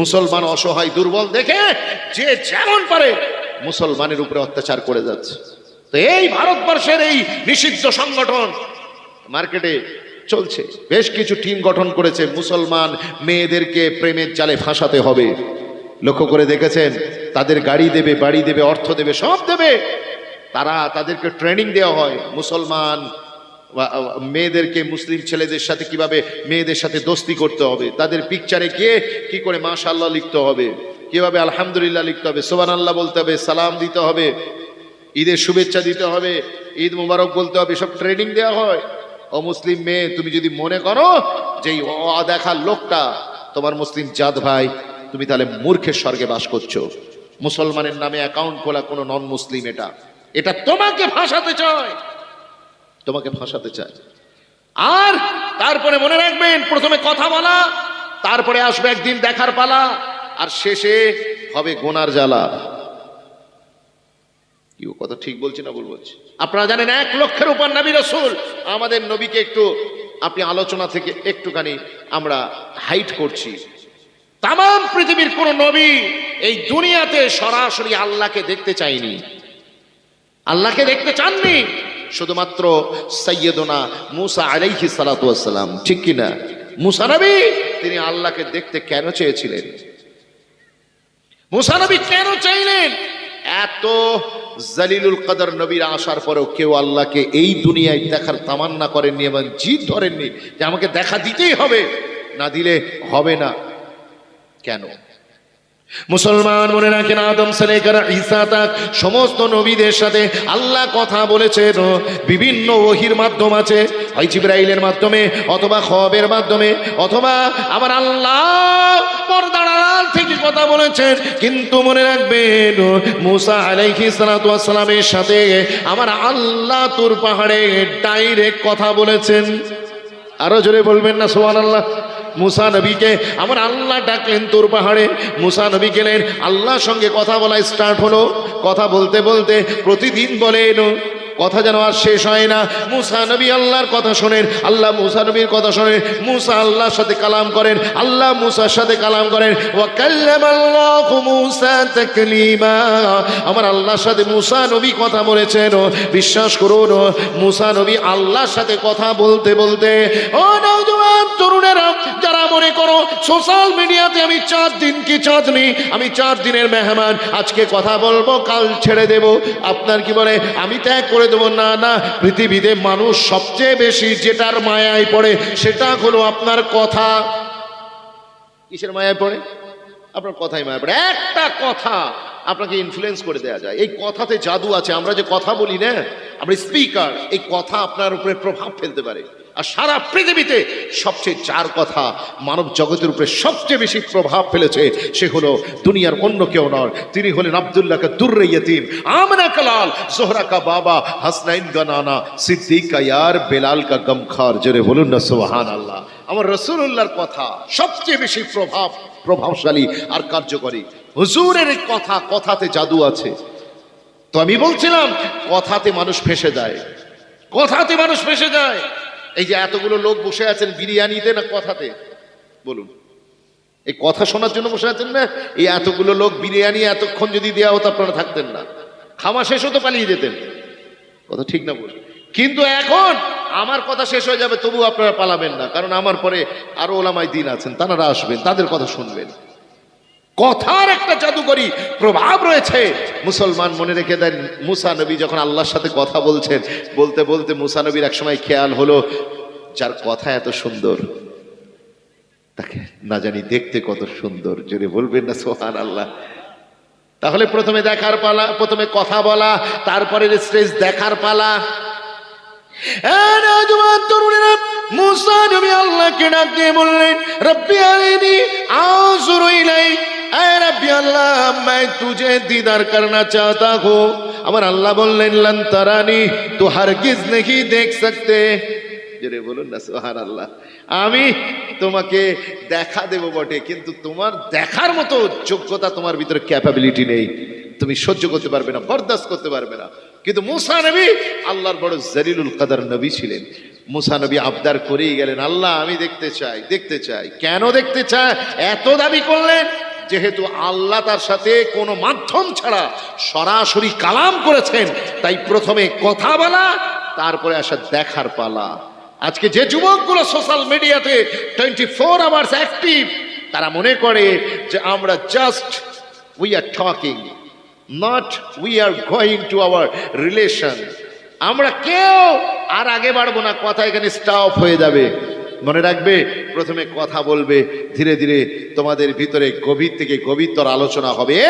মুসলমান অসহায়, দুর্বল দেখে যে যেমন পারে মুসলমানের উপরে অত্যাচার করে যাচ্ছে। তো এই ভারতবর্ষের এই নিষিদ্ধ সংগঠন মার্কেটে চলছে। বেশ কিছু টিম গঠন করেছে মুসলমান মেয়েদেরকে প্রেমের জালে ফাঁসাতে হবে। লক্ষ্য করে দেখেছেন, তাদের গাড়ি দেবে, বাড়ি দেবে, অর্থ দেবে, সব দেবে। তারা তাদেরকে ট্রেনিং দেওয়া হয় মুসলমান মেয়েদেরকে মুসলিম ছেলেদের সাথে কীভাবে মেয়েদের সাথে দোস্তি করতে হবে? তাদের পিকচারে গিয়ে কি করে মাশাল্লাহ লিখতে হবে? কীভাবে আলহামদুলিল্লাহ লিখতে হবে? সোবান আল্লাহ বলতে হবে, সালাম দিতে হবে, ঈদের শুভেচ্ছা দিতে হবে, ঈদ মুবারক বলতে হবে, সব ট্রেনিং দেওয়া হয়। ও মুসলিম মেয়ে, তুমি যদি মনে করো যে অদেখা লোকটা তোমার মুসলিম জাত ভাই, তুমি তাহলে মূর্খের স্বর্গে বাস করছ। মুসলমানের নামে অ্যাকাউন্ট খোলা কোনো নন মুসলিম এটা। এটা তোমাকে ফাঁসাতে চায়। তোমাকে ফাঁসাতে চায় আর তারপরে মনে রাখবেন, প্রথমে কথা বলা, তারপরে আসবে একদিন দেখার পালা, আর শেষে হবে গোনার জ্বালা। কি কথা ঠিক বলছি না ভুল বলছি? আপনারা জানেন এক লক্ষের উপর নবী রসুল, আমাদের নবীকে একটু, আপনি আলোচনা থেকে একটুখানি আমরা হাইট করছি। তাম পৃথিবীর কোন নবী এই দুনিয়াতে সরাসরি আল্লাহকে দেখতে চাইনি আল্লাহকে দেখতে চাননি। শুধুমাত্র সৈয়দনা মুসা আলাইহি সালাতাম ঠিক কিনা? মুসানবী তিনি আল্লাহকে দেখতে কেন চেয়েছিলেন? মুসানবী কেন চাইলেন? এত জালিলুল কদর নবীর আসার পরেও কেউ আল্লাহকে এই দুনিয়ায় দেখার তামান্না করেননি এবং জিদ ধরেননি যে আমাকে দেখা দিতেই হবে, না দিলে হবে না। কেন? মুসলমান মনে রাখেন, আদম সালেকার ঈসা তাক সমস্ত নবীদের সাথে আল্লাহ কথা বলেছেন, বিভিন্ন ওহির মাধ্যম আছে হয় জিব্রাইলের মাধ্যমে, অথবা খবের মাধ্যমে, অথবা আমার আল্লাহ পর্দার আড়াল থেকে কথা বলেছেন। কিন্তু মনে রাখবেন, মুসা আলাইহিস সালাতু ওয়াস সালামের সাথে আমার আল্লাহ তুর পাহাড়ে ডাইরেক্ট কথা বলেছেন। আরও জোরে বলবেন না সোহান আল্লাহ মুসা নবীকে, আমার আল্লাহ ডাকলেন তোর পাহাড়ে। মুসা নবী গেলেন, আল্লাহর সঙ্গে কথা বলা স্টার্ট হলো। কথা বলতে বলতে প্রতিদিন বলেন কথা যেন আর শেষ হয় না। মুসা নবী আল্লাহর কথা শোনেন, আল্লাহ মুসা নবীর কথা শোনেন, মুসা আল্লাহর সাথে কালাম করেন, আল্লাহ মুসার সাথে কালাম করেন। আমার আল্লাহর সাথে মুসা নবী কথা বলেছেন বিশ্বাস করুন মুসা নবী আল্লাহর সাথে কথা বলতে বলতে, ও নওজোয়ান তরুণেরা, যারা মনে করো সোশ্যাল মিডিয়াতে আমি চার দিন কি চাঁদনি আমি চার দিনের মেহমান, আজকে কথা বলব, কাল ছেড়ে দেব। আপনার কি বলে, আমি ত্যাগ করে দেবো। না না, পৃথিবীতে মানুষ সবচেয়ে বেশি যেটার মায়ায় পড়ে সেটা হলো আপনার কথা। কিসের মায়ায় পড়ে? আপনার কথাই মায়া পড়ে। একটা কথা আপনাকে ইনফ্লুয়েন্স করে দেওয়া যায়। এই কথাতে জাদু আছে। আমরা যে কথা বলি না, আমরা স্পিকার এই কথা আপনার উপরে প্রভাব ফেলতে পারে। আর সারা পৃথিবীতে সবচেয়ে যার কথা মানব জগতের উপরে সবচেয়ে বেশি প্রভাব ফেলেছে, সে হলো দুনিয়ার অন্য কেউ নয়। তিনি হলেন আবদুল্লাহ কা দুর্রে ইয়তিম কালাল জোহরা কা বাবা, হাসনাইন কা নানা, সিদ্দিক ইয়ার, বেলাল কা গমখার। জোরে বলুন না সোহান আল্লাহ আমার রসুল্লাহর কথা সবচেয়ে বেশি প্রভাব, প্রভাবশালী আর কার্যকরী। হুজুরের কথা কথাতে জাদু আছে। তো আমি বলছিলাম, কথাতে মানুষ ফেসে যায় কথাতে মানুষ ফেসে যায় এই যে এতগুলো লোক বসে আছেন বিরিয়ানিতে না কথাতে? বলুন। এই কথা শোনার জন্য বসে আছেন না? এই এতগুলো লোক বিরিয়ানি এতক্ষণ যদি দেওয়া হতো আপনারা থাকতেন না। খাওয়া শেষ হতো পালিয়ে যেতেন। কথা ঠিক না বলুন। কিন্তু এখন আমার কথা শেষ হয়ে যাবে তবু আপনারা পালাবেন না। কারণ আমার পরে আরও ওলামাই দিন আছেন, তারা আসবেন, তাদের কথা শুনবেন। কথার একটা জাদুকরী প্রভাব রয়েছে। মুসলমান মনে রেখে দেন, মুসা নবী যখন আল্লাহর সাথে কথা বলছেন, বলতে বলতে মুসা নবীর একসময় খেয়াল হলো, যার কথা এত সুন্দর, তাকে না জানি দেখতে কত সুন্দর যদি বলবেন না সোহান আল্লাহ তাহলে প্রথমে দেখার পালা, প্রথমে কথা বলা তারপরে স্টেজ দেখার পালা। মুসা নবী আল্লাহকে ডাক দিয়ে বললেন, রব্বি আরিনি এ রব্বি আল্লাহ मैं तुझे दीदार करना चाहता हूँ আমার আল্লাহ বললেন লন তারানি তো হারগিজ नहीं देख सकते জোরে বলুন না সুহান আল্লাহ আমি তোমাকে দেখা দেব বটে কিন্তু তোমার দেখার মতো যোগ্যতা তোমার ভিতরে ক্যাপাবিলিটি নেই তুমি সহ্য করতে পারবে না বরদাস্ত করতে পারবে না কিন্তু মুসা নবী আল্লাহর বড় জলিলুল কাদার নবী ছিলেন মুসা নবী আবদার করেই গেলেন আল্লাহ আমি দেখতে চাই দেখতে চাই কেন দেখতে চায় এত দাবি করলেন যেহেতু আল্লাহ তার সাথে কোনো মাধ্যম ছাড়া সরাসরি কালাম করেছেন, তাই প্রথমে কথা বলা, তারপরে আসা দেখার পালা। আজকে যে যুবকগুলো সোশ্যাল মিডিয়াতে টোয়েন্টি ফোর আওয়ার্স অ্যাক্টিভ তারা মনে করে যে আমরা just we are talking not we are going to our relation আমরা কেউ আর আগে বাড়বো না, কথা এখানে স্টপ হয়ে যাবে। মনে রাখবে? প্রথমে কথা বলবে, ধীরে ধীরে তোমাদের ভিতরে গভীর থেকে গভীরতর আলোচনা হবে।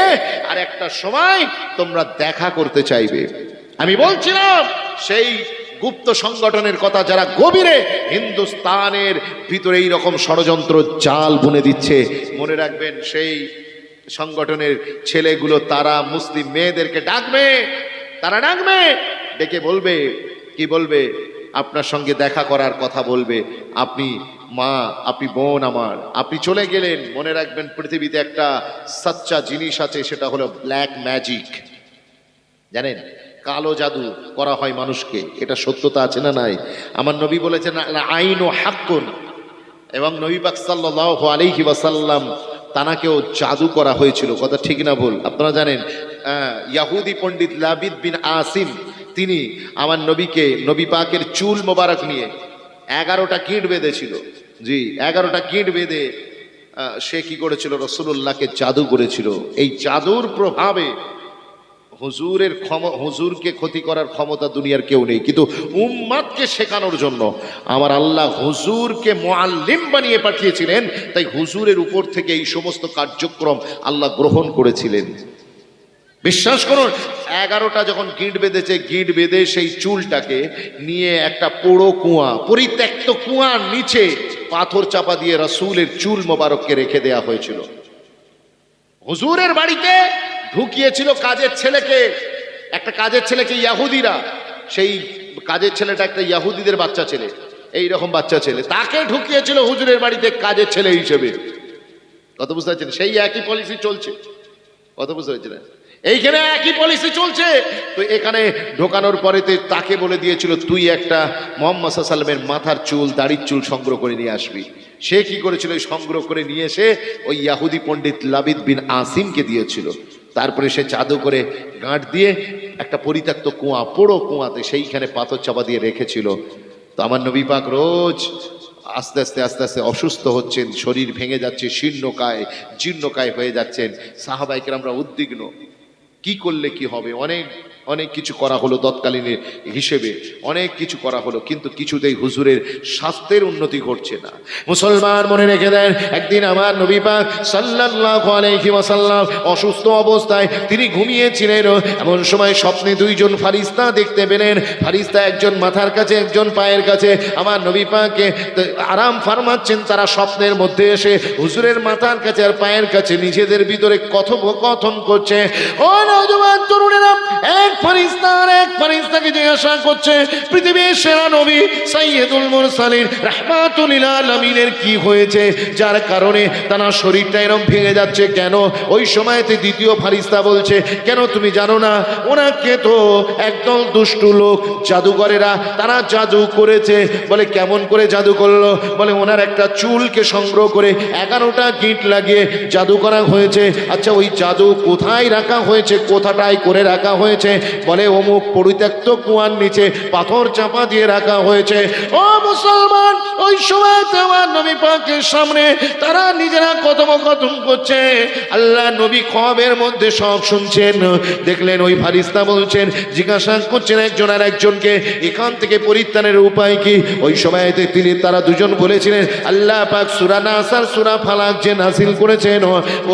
আর একটা সময় তোমরা দেখা করতে চাইবে। আমি বলছিলাম, সেই গুপ্ত সংগঠনের কথা যারা গভীরে হিন্দুস্তানের ভিতরে এই রকম ষড়যন্ত্র জাল বুনে দিচ্ছে, মনে রাখবেন সেই সংগঠনের ছেলেগুলো, তারা মুসলিম মেয়েদেরকে ডাকবে, তারা ডাকবে, ডেকে বলবে, কি বলবে? আপনার সঙ্গে দেখা করার কথা বলবে। আপনি মা, আপনি বোন আমার। আপনি চলে গেলেন, মনে রাখবেন পৃথিবীতে একটা সাচ্চা জিনিস আছে, সেটা হলো ব্ল্যাক ম্যাজিক জানেন? কালো জাদু করা হয় মানুষকে। এটা সত্যতা আছে না নাই? আমার নবী বলেছেন আইন ও হাক্কুন। এবং নবী পাক আলাইহি ওয়াসাল্লাম তানাকেও জাদু করা হয়েছিল। কথা ঠিক না ভুল? আপনারা জানেন ইয়াহুদি পণ্ডিত লাবিদ বিন আসিম তিনি আমার নবীকে, নবী পাকের চুল মোবারক নিয়ে এগারোটা কীট বেঁধেছিল। জি, এগারোটা কীট বেঁধে সে কি করেছিল? রসুল্লাহকে জাদু করেছিল। এই জাদুর প্রভাবে হুজুরের ক্ষম, হুজুরকে ক্ষতি করার ক্ষমতা দুনিয়ার কেউ নেই। কিন্তু উম্মাদকে শেখানোর জন্য আমার আল্লাহ হুজুরকে মোয়াল্লিম বানিয়ে পাঠিয়েছিলেন। তাই হুজুরের উপর থেকে এই সমস্ত কার্যক্রম আল্লাহ গ্রহণ করেছিলেন। বিশ্বাস করুন, এগারোটা যখন গিট বেঁধেছে, গিট বেঁধে সেই চুলটাকে নিয়ে একটা পোড়ো কুয়া, পরিত্যক্ত কুয়ার নিচে পাথর চাপা দিয়ে রসুলের চুল মোবারককে রেখে দেয়া হয়েছিল। হুজুরের বাড়িতে ঢুকিয়েছিল কাজের ছেলেকে, একটা কাজের ছেলেকে ইয়াহুদিরা, সেই কাজের ছেলেটা একটা ইয়াহুদিদের বাচ্চা ছেলে এই রকম বাচ্চা ছেলে, তাকে ঢুকিয়েছিল হুজুরের বাড়িতে কাজের ছেলে হিসেবে। কত বুঝতে পারছেন? সেই একই পলিসি চলছে। কত বুঝতে পারছেন? এইখানে একই পলিসি চলছে। তো এখানে ঢোকানোর পরে তাকে বলে দিয়েছিল, তুই একটা মোহাম্মদ সাল্লামের মাথার চুল, দাড়ির চুল সংগ্রহ করে নিয়ে আসবি। সে কি করেছিল? সংগ্রহ করে নিয়ে এসে ওই ইয়াহুদি পণ্ডিত লাবিদ বিন আসিমকে দিয়েছিল। তারপরে সে চাদু করে গাঁট দিয়ে একটা পরিত্যক্ত কুয়া, পোড়ো কুয়াতে সেইখানে পাথর চাপা দিয়ে রেখেছিল। তো আমার নবী পাক রোজ আস্তে আস্তে আস্তে আস্তে অসুস্থ হচ্ছেন, শরীর ভেঙে যাচ্ছে, শীর্ণকায়, জীর্ণকায় হয়ে যাচ্ছেন। সাহাবাইকের আমরা উদ্বিগ্ন। কি করলে কি হবে? অনেক অনেক কিছু করা হলো তৎকালীনের হিসেবে, অনেক কিছু করা হলো, কিন্তু কিছুতেই হুজুরের স্বাস্থ্যের উন্নতি ঘটছে না। মুসলমান মনে রেখে দেন, একদিন আমার নবী পাক ওয়াসাল্লাম অসুস্থ অবস্থায় তিনি ঘুমিয়েছিলেন, এমন সময় স্বপ্নে দুইজন ফারিস্তা দেখতে পেলেন, ফারিস্তা একজন মাথার কাছে, একজন পায়ের কাছে। আমার নবী পাককে আরাম ফারমাচ্ছেন, তারা স্বপ্নের মধ্যে এসে হুজুরের মাথার কাছে আর পায়ের কাছে নিজেদের ভিতরে কথোপকথন করছে। ও তরুণেরা, এক ফারিস্তা আর এক ফারিস্তাকে জিজ্ঞাসা করছে, পৃথিবীর সেরা নবী সাইয়েদুল মুরসালিন রাহমাতুল আলামিনের কি হয়েছে? যার কারণে তার শরীরটা এরকম ভেঙে যাচ্ছে কেন? ওই সময়তে দ্বিতীয় বলছে, কেন তুমি জানো না? ওনাকে তো একদল দুষ্টু লোক জাদুঘরেরা তারা জাদু করেছে। বলে কেমন করে জাদু করল? বলে ওনার একটা চুলকে সংগ্রহ করে এগারোটা গিট লাগিয়ে জাদু করা হয়েছে। আচ্ছা ওই জাদু কোথায় রাখা হয়েছে? কোথাটায় করে রাখা হয়েছে? বলে অমুক পরিত্যক্ত, কুয়ার নিচে পাথর চাপা দিয়ে রাখা হয়েছে। ও মুসলমান, ওই সময় তোমার নবী পাকের সামনে তারা নিজেরা কথোপকথন করছে। আল্লাহ নবী খবের মধ্যে সব শুনছেন। দেখলেন ওই ফারিস্তা বলছেন, জিজ্ঞাসা করছেন একজন আর একজনকে, এখান থেকে পরিত্রাণের উপায় কি? ওই সময়তে তিনি, তারা দুজন বলেছিলেন, আল্লাহ পাক সুরা নাসার, সুরা ফালাক যে নাসিল করেছেন,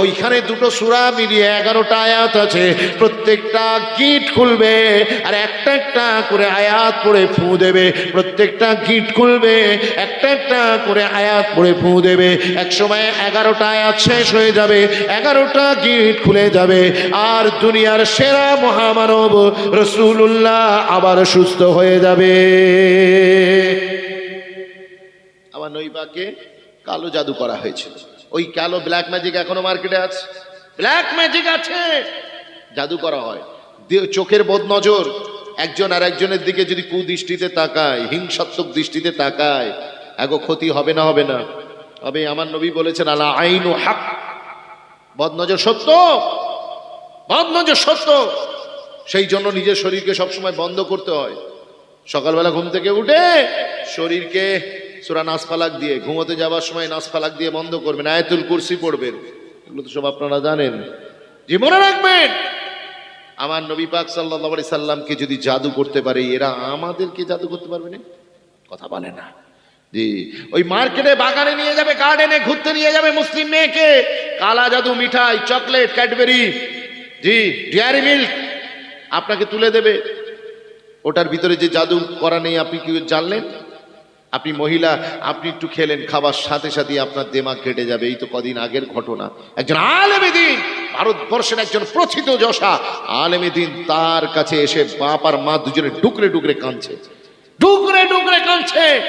ওইখানে দুটো সুরা মিলিয়ে এগারোটা আয়াত আছে। প্রত্যেকটা গিট খুলবে, আর একটা একটা করে আয়াত পড়ে ফু দেবে, প্রত্যেকটা গিট খুলবে, একটা একটা করে আয়াত পড়ে ফু দেবে এক সময় এগারোটা আয়াত শেষ হয়ে যাবে, এগারোটা গিট খুলে যাবে, আর দুনিয়ার সেরা মহামানব রসুল্লাহ আবার সুস্থ হয়ে যাবে। আমার নৈবাকে কালো জাদু করা হয়েছিল। ওই কালো ব্ল্যাক ম্যাজিক এখনও মার্কেটে আছে? ব্ল্যাক ম্যাজিক আছে! জাদু করা হয়। চোখের বদ নজর একজন আর একজনের দিকে যদি কুদৃষ্টিতে তাকায়, হিংসাত্মক দৃষ্টিতে তাকায় এগো ক্ষতি হবে না হবে না। তবে আমার নবী বলেছেন, আলা আইন ও হাক। বদনজর সত্য? বদনজর সত্য। সেই জন্য নিজের শরীরকে সবসময় বন্ধ করতে হয়। সকালবেলা ঘুম থেকে উঠে শরীরকে সুরা নাসফালাক দিয়ে, ঘুমোতে যাওয়ার সময় নাসফালাক দিয়ে বন্ধ করবেন, আয়াতুল কুরসি পড়বেন। এগুলো তো সব আপনারা জানেন। জীবনে রাখবেন। আমার নবী পাক সাল্লাহ সাল্লামকে যদি জাদু করতে পারে, এরা আমাদেরকে জাদু করতে পারবে না? কথা বলে না। জি, ওই মার্কেটে বাগানে নিয়ে যাবে, গার্ডেনে ঘুরতে নিয়ে যাবে মুসলিম মেয়েকে। কালা জাদু, মিঠাই, চকলেট, ক্যাডবেরি, জি, ডেয়ারি মিল্ক আপনাকে তুলে দেবে। ওটার ভিতরে যে জাদু করা নেই, আপনি কি জানলেন? আপনি মহিলা, আপনি একটু খেলেন, খাবার সাথে সাথে আপনার দেমাগ কেটে যাবে। এই তো কদিন আগের ঘটনা। একজন আলেমে দিন, ভারতবর্ষের একজন প্রথিত যশা, আলেমে দিন তার কাছে এসে বাপ আর মা দুজনে ডুকরে ডুকরে কাঁদছে। ডুকরে ডুকরে কাঁদছে।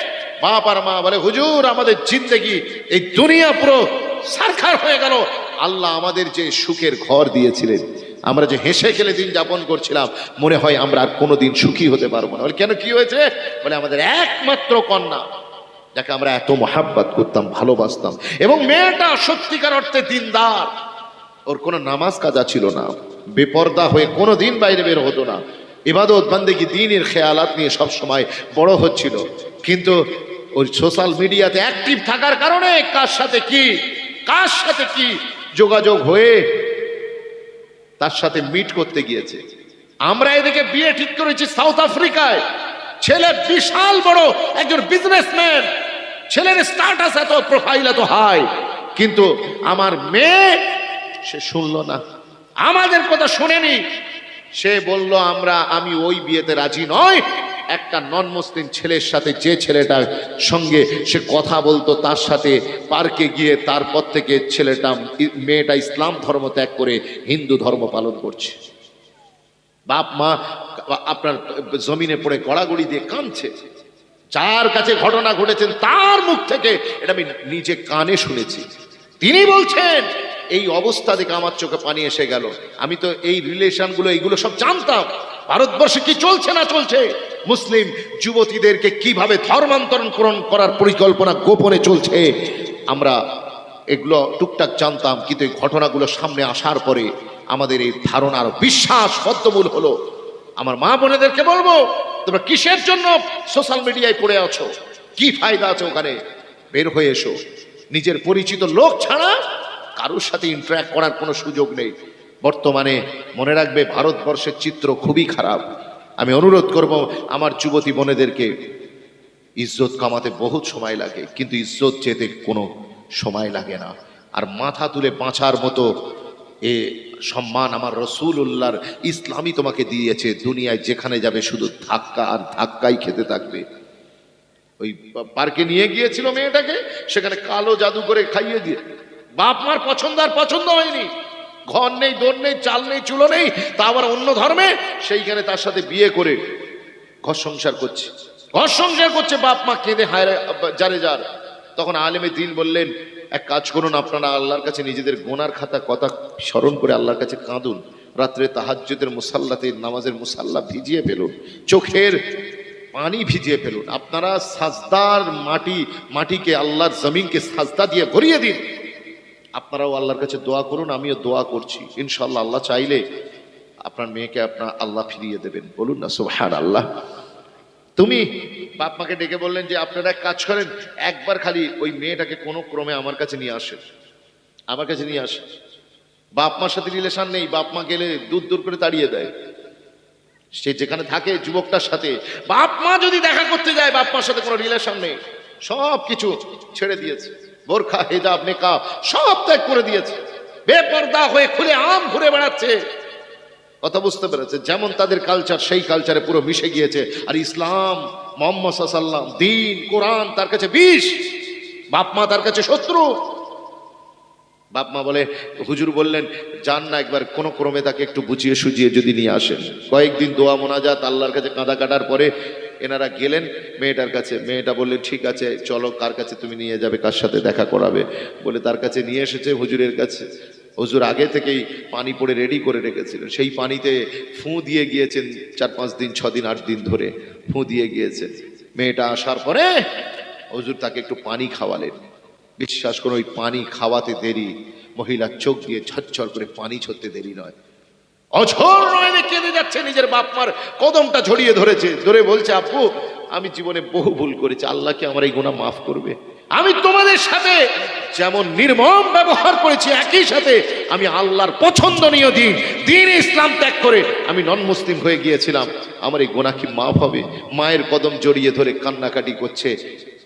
বাপ আর মা বলে, হুজুর, আমাদের জিন্দগি, এই দুনিয়া পুরো সারখার হয়ে গেল। আল্লাহ আমাদের যে সুখের ঘর দিয়েছিলেন আমরা যে হেসে খেলে দিন যাপন করছিলাম, মনে হয় আমরা আর কোনো দিন সুখী হতে পারব না। কেন কি হয়েছে? বলে, আমাদের একমাত্র কন্যা, যাকে আমরা এত মহাব্বাত করতাম, ভালোবাসতাম। এবং মেয়েটা সত্যিকার অর্থে দিনদার। ওর কোনো নামাজ কাজা ছিল না। বেপর্দা হয়ে কোনো দিন বাইরে বের হতো না। ইবাদত বান্দেগি দিনের খেয়ালাত নিয়ে সব সময় বড় হচ্ছিল। কিন্তু ওই সোশ্যাল মিডিয়াতে অ্যাক্টিভ থাকার কারণে কার সাথে কি? কার সাথে কি যোগাযোগ হয়ে তার সাথে মিট করতে গিয়েছে। আমরা এদিকে বিয়ে ঠিক করেছি সাউথ আফ্রিকায় ছেলে বিশাল বড়, একজন বিজনেসম্যান ছেলের স্টার্টাস এত প্রোফাইল এত হাই কিন্তু আমার মেয়ে, সে শুনল না। আমাদের কথা শুনেনি। সে বলল, আমরা, আমি ওই বিয়েতে রাজি নয় একটা নন মুসলিম ছেলের সাথে যে ছেলেটার সঙ্গে সে কথা বলতো, তার সাথে পার্কে গিয়ে তারপর থেকে ছেলেটা, মেয়েটা ইসলাম ধর্ম ত্যাগ করে হিন্দু ধর্ম পালন করছে। বাপ, মা, আপনার জমিনে পড়ে গড়াগড়ি দিয়ে কাঁদছে। যার কাছে ঘটনা ঘটেছেন তার মুখ থেকে এটা আমি নিজে কানে শুনেছি। তিনি বলছেন, এই অবস্থা দেখে আমার চোখে পানি এসে গেল। আমি তো এই রিলেশনগুলো এইগুলো সব জানতাম। ভারতবর্ষে কি চলছে না চলছে? মুসলিম যুবতীদেরকে কীভাবে ধর্মান্তরণ করার পরিকল্পনা গোপনে চলছে? আমরা এগুলো টুকটাক জানতাম, কিন্তু এই ঘটনাগুলো সামনে আসার পরে আমাদের এই ধারণার বিশ্বাস বদ্ধমূল হলো। আমার মা বোনেদেরকে বলব, তোমরা কিসের জন্য সোশ্যাল মিডিয়ায় পড়ে আছো? কি ফায়দা আছে ওখানে? বের হয়ে এসো। নিজের পরিচিত লোক ছাড়া কারোর সাথে ইন্টারাক্ট করার কোনো সুযোগ নেই। বর্তমানে মনে রাখবে ভারতবর্ষের চিত্র খুবই খারাপ। আমি অনুরোধ করব আমার যুবতী বোনেদেরকে, ইজ্জত কামাতে বহুত সময় লাগে, কিন্তু ইজ্জত যেতে কোনো সময় লাগে না। আর মাথা তুলে বাঁচার মতো এ সম্মান আমার রসুল উল্লাহর ইসলামই তোমাকে দিয়েছে। দুনিয়ায় যেখানে যাবে শুধু ধাক্কা আর ধাক্কাই খেতে থাকবে। ওই পার্কে নিয়ে গিয়েছিল মেয়েটাকে, সেখানে কালো জাদু করে খাইয়ে দিয়ে। বাপ মার পছন্দ আর পছন্দ হয়নি। ঘর নেই, দোর নেই, চাল নেই, চুলো নেই, তা আবার অন্য ধর্মে? সেইখানে তার সাথে বিয়ে করে ঘর সংসার করছে। ঘর সংসার করছে, বাপ মা কেঁদে হায় যারে যার। তখন আলেমে দিন বললেন, এক কাজ করুন, আপনারা আল্লাহর কাছে নিজেদের গোনার খাতা, কথা স্মরণ করে আল্লাহর কাছে কাঁদুন। রাত্রে তাহাজ্যদের মুসাল্লাতে নামাজের মুসাল্লা ভিজিয়ে ফেলুন, চোখের পানি ভিজিয়ে ফেলুন। আপনারা সাজদার মাটি, মাটিকে, আল্লাহর জমিনকে সাজদা দিয়ে ভরিয়ে দিন। আপনারাও আল্লাহর কাছে দোয়া করুন, আমিও দোয়া করছি। ইনশাল্লাহ আল্লাহ চাইলে আপনার মেয়েকে আপনার আল্লাহ ফিরিয়ে দেবেন। বলুন না সুবহান আল্লাহ তুমি বাপ মাকে ডেকে বললেন যে, আপনারা এক কাজ করেন, একবার খালি ওই মেয়েটাকে কোনো ক্রমে আমার কাছে নিয়ে আসেন। আমার কাছে নিয়ে আসেন। বাপ মার সাথে রিলেশন নেই, বাপ মা গেলে দূর দূর করে তাড়িয়ে দেয়। সে যেখানে থাকে, যুবকটার সাথে। বাপ মা যদি দেখা করতে যায়, বাপ মার সাথে কোনো রিলেশন নেই। সব কিছু ছেড়ে দিয়েছে। বোরখা হেজাব নেকা সব ত্যাগ করে দিয়েছে। বেপর্দা হয়ে খুলে আম ঘুরে বেড়াচ্ছে। কথা বুঝতে পেরেছে, যেমন তাদের কালচার সেই কালচারে পুরো মিশে গিয়েছে। আর ইসলাম, মোহাম্মদ সাল্লাম দিন, কোরআন, তার কাছে বিষ। বাপ মা তার কাছে শত্রু। বাপ মা বলে, হুজুর বললেন, যান না একবার, কোনো ক্রমে তাকে একটু বুঝিয়ে সুজিয়ে যদি নিয়ে আসেন। কয়েকদিন দোয়া মোনাজাত, আল্লাহর কাছে কাঁদা কাটার পরে এনারা গেলেন, মেয়েটার কাছে, মেয়েটা বললেন, ঠিক আছে, চলো, কার কাছে তুমি নিয়ে যাবে, কার সাথে দেখা করাবে? বলে, তার কাছে নিয়ে এসেছে হুজুরের কাছে। হুজুর আগে থেকেই পানি পড়ে রেডি করে রেখেছিলেন। সেই পানিতে ফুঁ দিয়ে গিয়েছেন চার পাঁচ দিন, ছ দিন, আট দিন ধরে। ফুঁ দিয়ে গিয়েছেন। মেয়েটা আসার পরে হুজুর তাকে একটু পানি খাওয়ালেন। বিশ্বাস করুন, ওই পানি খাওয়াতে দেরি। মহিলার চোখ দিয়ে ঝরঝর করে পানি ছড়তে দেরি নয়। অঝর নয়নে কেঁদে যাচ্ছে নিজের বাপ মার কদমটা ছড়িয়ে ধরেছে, ধরে বলছে আপু আমি জীবনে বহু ভুল করেছি আল্লাহকে আমার এই গুণা মাফ করবে? আমি তোমাদের সাথে যেমন নির্মম ব্যবহার করেছি, একই সাথে আমি আল্লাহর পছন্দনীয় দিন দিন ইসলাম ত্যাগ করে আমি নন মুসলিম হয়ে গিয়েছিলাম। আমার এই গোনা কি মাফ হবে? মায়ের কদম জড়িয়ে ধরে কান্নাকাটি করছে।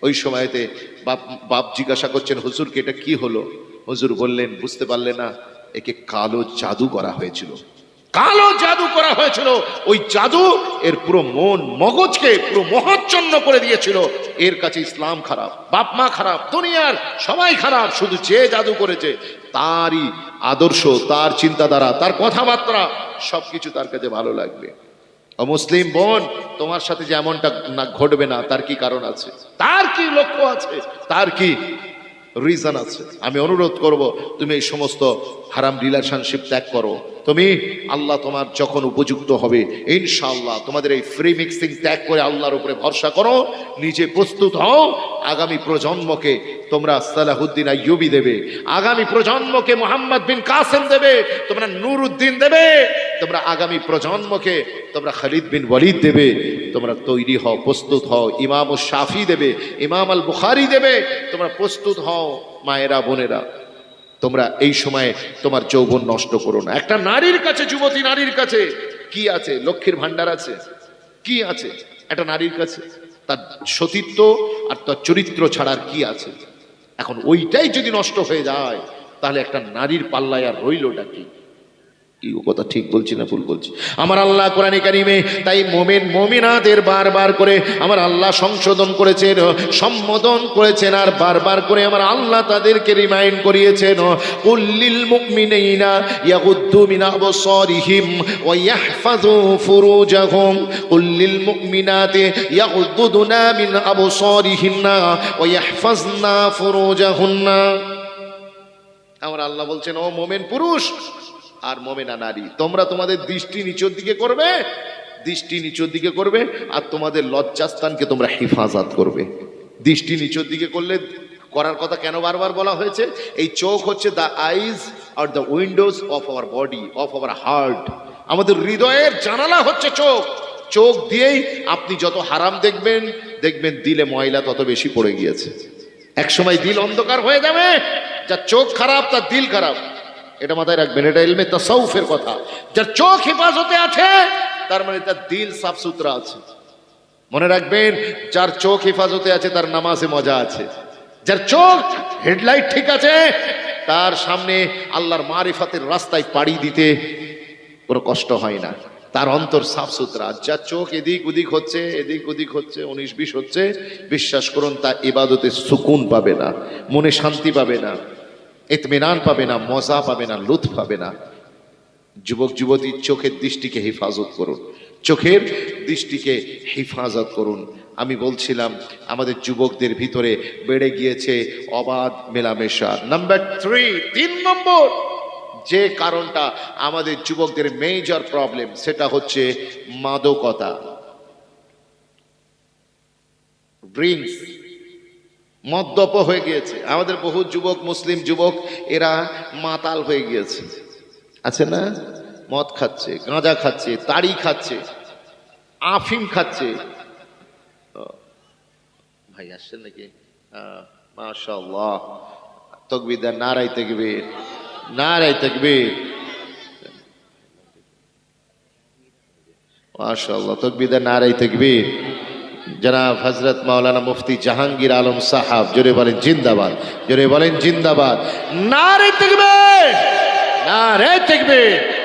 ওই সময়তে বাপ বাপ জিজ্ঞাসা করছেন, হুজুরকে এটা কি হলো? হুজুর বললেন, বুঝতে পারলে না, একে কালো জাদু করা হয়েছিল। কালো জাদু করা হয়েছিল। ওই জাদু এর পুরো মন মগজকে পুরো মহাচ্ছন্ন করে দিয়েছিল। এর কাছে ইসলাম খারাপ, বাপ মা খারাপ, দুনিয়ার সবাই খারাপ, শুধু যে জাদু করেছে, তারই আদর্শ, তার চিন্তাধারা, তার কথাবার্তা, সবকিছু তার কাছে ভালো লাগবে। মুসলিম বোন, তোমার সাথে যে এমনটা না ঘটবে না, তার কি কারণ আছে? তার কি লক্ষ্য আছে? তার কি রিজন আছে? আমি অনুরোধ করব, তুমি এই সমস্ত হারাম রিলেশনশিপ ত্যাগ করো। তুমি আল্লাহ তোমার যখন উপযুক্ত হবে, ইনশাআল্লাহ তোমাদের এই ফ্রি মিক্সিং ত্যাগ করে আল্লাহর উপরে ভরসা করো। নিজে প্রস্তুত হও। আগামী প্রজন্মকে তোমরা সালাহুদ্দিন আইয়ুবি দেবে। আগামী প্রজন্মকে মোহাম্মদ বিন কাসেম দেবে। তোমরা নুরুদ্দিন দেবে। তোমরা আগামী প্রজন্মকে তোমরা খালিদ বিন ওয়ালিদ দেবে। তোমরা তৈরি হও, প্রস্তুত হও। ইমাম ও শাফি দেবে। ইমাম আল বুখারি দেবে। তোমরা প্রস্তুত হও, মায়েরা, বোনেরা। তোমরা এই সময়ে তোমার যৌবন নষ্ট করো না। একটা নারীর কাছে, যুবতী নারীর কাছে কি আছে? লক্ষ্মীর ভান্ডার আছে? কি আছে? একটা নারীর কাছে। তার সতীত্ব আর তার চরিত্র ছাড়ার কি আছে? এখন ওইটাই যদি নষ্ট হয়ে যায়, তাহলে একটা নারীর পাল্লায় আর রইলটা কি? কি ও কথা ঠিক বলছি না ভুল বলছি? আমার আল্লাহ কোরআনে কারিমে তাই মোমেন, মোমিনাদের বারবার করে আমার আল্লাহ সংশোধন করেছেন, সম্বোধন করেছেন আর বারবার করে আমার আল্লাহ তাদেরকে রিমাইন্ড করিয়েছেন কুল্লিল মুমিনিনা ইয়াগুদ্দু মিন আবসারিহিম ওয়া ইয়াহফাযু ফুরুজাহুম কুল্লিল মুমিনাতি ইয়াগুদ্দুনা মিন আবসারিহিন্না ওয়া ইয়াহফাজনা ফুরুজাহুন্না আমার আল্লাহ বলছেন, ও মোমেন পুরুষ আর মোমেনা নারী। তোমরা তোমাদের দৃষ্টি নিচের দিকে করবে, দৃষ্টি নিচের দিকে করবে, আর তোমাদের লজ্জাস্থানকে তোমরা হেফাজত করবে। দৃষ্টি নিচের দিকে করলে করার কথা কেন বারবার বলা হয়েছে? এই চোখ হচ্ছে the eyes are the windows of our body of our heart আমাদের হৃদয়ের জানালা হচ্ছে চোখ। চোখ দিয়েই আপনি যত হারাম দেখবেন দেখবেন দিলে ময়লা তত বেশি পড়ে গিয়েছে। এক সময় দিল অন্ধকার হয়ে যাবে যার চোখ খারাপ, তার দিল খারাপ। এটা মাথায় রাখবেন, এটা এলমে তাসাউফের কথা। যার চোখ হেফাজতে আছে, তার মানে তার দিল সাফ সুতরা আছে। মনে রাখবেন, যার চোখ হেফাজতে আছে, তার নামাজে মজা আছে। যার চোখ হেডলাইট ঠিক আছে, তার সামনে আল্লাহর মারিফাতের রাস্তায় পাড়ি দিতে কোনো কষ্ট হয় না। তার অন্তর সাফ সুতরা যার চোখ এদিক ওদিক হচ্ছে, এদিক ওদিক হচ্ছে, উনিশ বিশ হচ্ছে, বিশ্বাস করুন, তা ইবাদতে সুকুন পাবে না, মনে শান্তি পাবে না। ইতমিনান পাবে না, মজা পাবে না লুৎ পাবে না। যুবক, যুবতী, চোখের দৃষ্টিকে হেফাজত করুন। চোখের দৃষ্টিকে হেফাজত করুন। আমি বলছিলাম, আমাদের যুবকদের ভিতরে বেড়ে গিয়েছে অবাধ মেলামেশা। নাম্বার থ্রি, তিন নম্বর, যে কারণটা আমাদের যুবকদের মেজর প্রবলেম সেটা হচ্ছে মাদকতা। ড্রিঙ্কস মদ্যপ হয়ে গিয়েছে। আমাদের বহু যুবক, মুসলিম যুবক, এরা মাতাল হয়ে গিয়েছে। আছে না? মদ খাচ্ছে, গাঁজা খাচ্ছে, তাড়ি খাচ্ছে, আফিম খাচ্ছে। ভাই, আসছেন নাকি? মাশাল্লাহ তকবিদার নারাই তকবীর নারাই তকবীর। মাশাল্লাহ তকবিদার নারাই তকবীর। জনাব হজরত মাওলানা মুফতি জাহাঙ্গীর আলম সাহাব, জোরে বলেন জিন্দাবাদ, জোরে বলেন জিন্দাবাদ। নারে না নারে তকবীর।